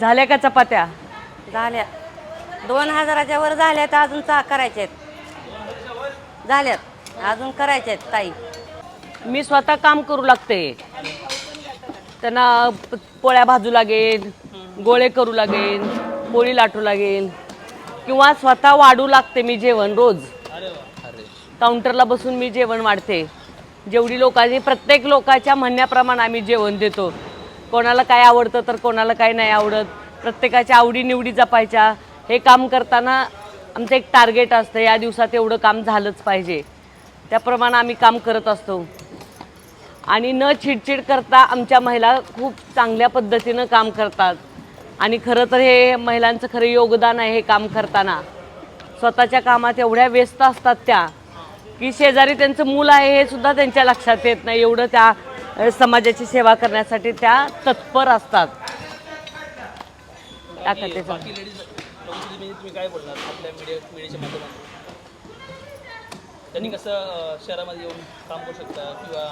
झाल्या का चपात्या? झाल्या. दोन हजाराच्या वर झाल्या तर अजून चा करायच्या आहेत झाल्यात. अजून करायच्या आहेत ताई. मी स्वतः काम करू लागते. त्यांना प- पोळ्या भाजू लागेल गोळे करू लागेल पोळी लाटू लागेल किंवा स्वतः वाढू लागते मी जेवण रोज. काउंटरला बसून मी जेवण वाढते. जेवढी लोकांची प्रत्येक लोकांच्या म्हणण्याप्रमाणे आम्ही जेवण देतो. कोणाला काय आवडतं तर कोणाला काय नाही आवडत. प्रत्येकाच्या आवडीनिवडी जपायच्या. हे काम करताना आमचं एक टार्गेट असतं या दिवसात एवढं काम झालंच पाहिजे. त्याप्रमाणे आम्ही काम करत असतो. आणि न चिडचिड करता आमच्या महिला खूप चांगल्या पद्धतीनं काम करतात. आणि खरं तर हे महिलांचं खरं योगदान आहे हे काम करताना. स्वतःच्या कामात एवढ्या व्यस्त असतात त्या की शेजारी त्यांचं मूल आहे हे सुद्धा त्यांच्या लक्षात येत नाही. एवढं त्या समाजाची सेवा करण्यासाठी त्या तत्पर असतात. किंवा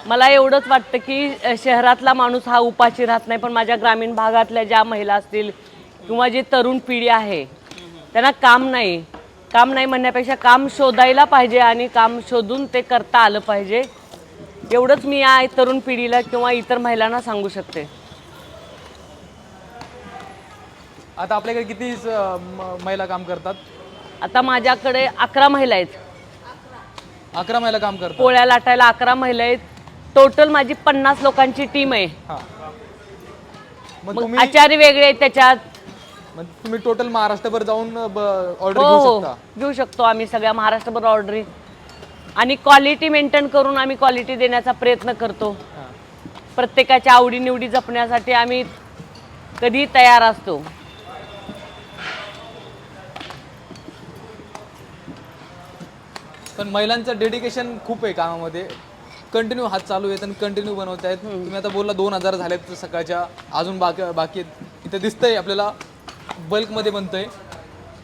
मला एवढंच वाटतं की शहरातला माणूस हा उपाशी राहत नाही पण माझ्या ग्रामीण भागातल्या ज्या महिला असतील किंवा जी तरुण पिढी आहे त्यांना काम नाही. काम नाही म्हणण्यापेक्षा काम शोधायला पाहिजे आणि काम शोधून ते करता आलं पाहिजे. एवढंच मी या तरुण पिढीला किंवा इतर महिलांना सांगू शकते. आता आपल्याकडे किती अ, म- महिला काम करतात? आता माझ्याकडे अकरा महिला आहेत. अकरा महिला काम करतात. पोळ्या लाटायला अकरा महिला आहेत. टोटल माझी पन्नास लोकांची टीम आहे. हा. मग मग तुम्ही आचार्य वेगळे आहेत त्याच्यात. मग तुम्ही टोटल महाराष्ट्रभर जाऊन ऑर्डर हो घेऊ हो. शकता. घेऊ शकतो आम्ही सगळ्या महाराष्ट्रभर ऑर्डरी आणि क्वालिटी मेंटेन करून आम्ही क्वालिटी देण्याचा प्रयत्न करतो. प्रत्येकाच्या आवडीनिवडी जपण्यासाठी आम्ही कधी तयार असतो. पण महिलांचं डेडिकेशन खूप आहे कामामध्ये. कंटिन्यू हात चालू आहेत आणि कंटिन्यू बनवत आहेत. तुम्ही आता बोलला दोन हजार झालेत सकाळच्या. अजून बाकी बाकी आहेत. इथं दिसतंय आपल्याला बल्कमध्ये बनतंय.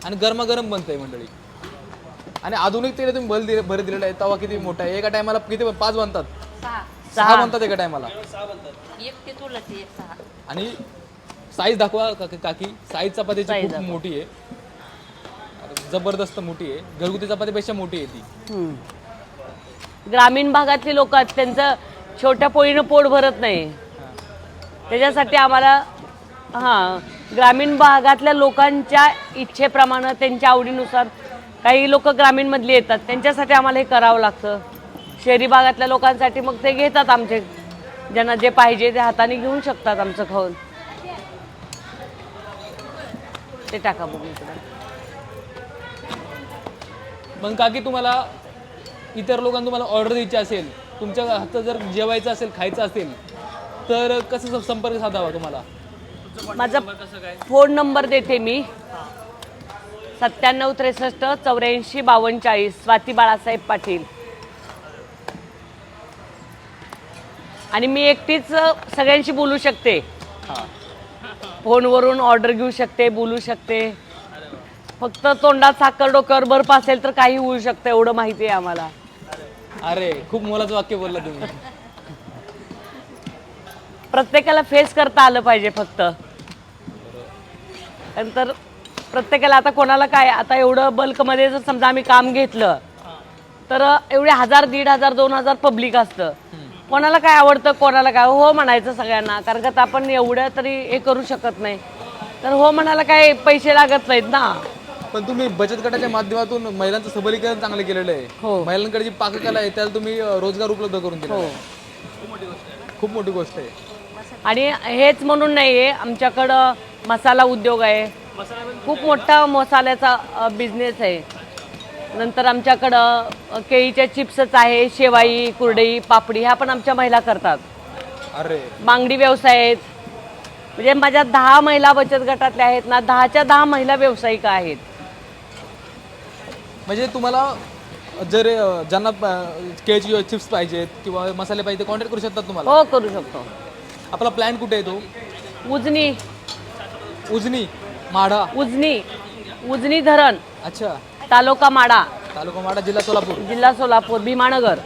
आणि गरमागरम बनतंय मंडळी. आणि आधुनिकतेने तुम्ही बल दिले भर दिलेला आहे. तवा किती मोठा आहे? एका टायमाला किती पाच बनतात? सहा. सहा बनतात एका टायमाला एक ते तुलाच एक सहा. आणि साईज दाखवा का- काकी. साईज चपातीची खूप. मोठी आहे. जबरदस्त मोठी आहे. घरगुती चपातीपेक्षा मोठी आहे ती. हम्म. ग्रामीण भागातली लोक त्यांचं छोट्या पोळीनं पोट भरत नाही. त्याच्यासाठी आम्हाला हां ग्रामीण भागातल्या लोकांच्या इच्छेप्रमाणे त्यांच्या आवडीनुसार काही लोक ग्रामीणमधली येतात. त्यांच्यासाठी आम्हाला हे करावं लागतं. शहरी भागातल्या लोकांसाठी मग ते घेतात आमचे. ज्यांना जे पाहिजे ते हाताने घेऊन शकतात आमचं खाऊन. ते टाका बघू इकडं. मग काकी तुम्हाला इतर लोकांना तुम्हाला ऑर्डर द्यायची असेल तुमच्या हातचं जर जेवायचं असेल खायचं असेल तर कसं संपर्क साधावा तुम्हाला? माझा फोन नंबर देते मी. सत्त्याण्णव त्रेसष्ट चौऱ्याऐंशी बावन्न चाळीस स्वाती बाळासाहेब पाटील. आणि मी एकटीच सगळ्यांशी बोलू शकते. फोनवरून ऑर्डर घेऊ शकते बोलू शकते. फक्त तोंडात साखर डोक्यावर बर्फ असेल तर काही होऊ शकतं एवढं माहिती आहे आम्हाला. अरे खूप मोलाचं वाक्य बोलला तुम्ही. प्रत्येकाला फेस करता आलं पाहिजे फक्त. नंतर प्रत्येकाला आता कोणाला काय आता एवढं बल्कमध्ये जर समजा आम्ही काम घेतलं तर एवढे हजार दीड हजार दोन हजार पब्लिक असतं. कोणाला काय आवडतं कोणाला काय? हो म्हणायचं सगळ्यांना कारण का आपण एवढं तरी हे करू शकत नाही. तर हो म्हणायला काय पैसे लागत नाहीत ना. पण तुम्ही बचत गटाच्या माध्यमातून महिलांचं सबलीकरण चांगलं केलेलं आहे. हो. महिलांकडे जी पाककला आहे त्याला तुम्ही रोजगार उपलब्ध करून दिला हो खूप मोठी गोष्ट आहे. आणि हेच म्हणून नाही आहे आमच्याकडं मसाला उद्योग आहे खूप मोठा मसाल्याचा बिझनेस आहे. नंतर आमच्याकडं केळीच्या चिप्सच आहे शेवाई कुरडई पापडी ह्या पण आमच्या महिला करतात. अरे. बांगडी व्यवसाय आहेत. म्हणजे माझ्या दहा महिला बचत गटातल्या आहेत ना दहाच्या दहा महिला व्यावसायिका आहेत. म्हणजे तुम्हाला जर ज्यांना केळीची चिप्स पाहिजेत किंवा मसाले पाहिजे कॉन्टॅक्ट करू शकतात तुम्हाला? हो करू शकतो. आपला प्लॅन कुठे आहे तो? उजनी. उजनी. माढा. उजनी. उजनी धरण. अच्छा. तालुका माडा तालुका माढा जिल्हा सोलापूर. जिल्हा सोलापूर भीमानगर.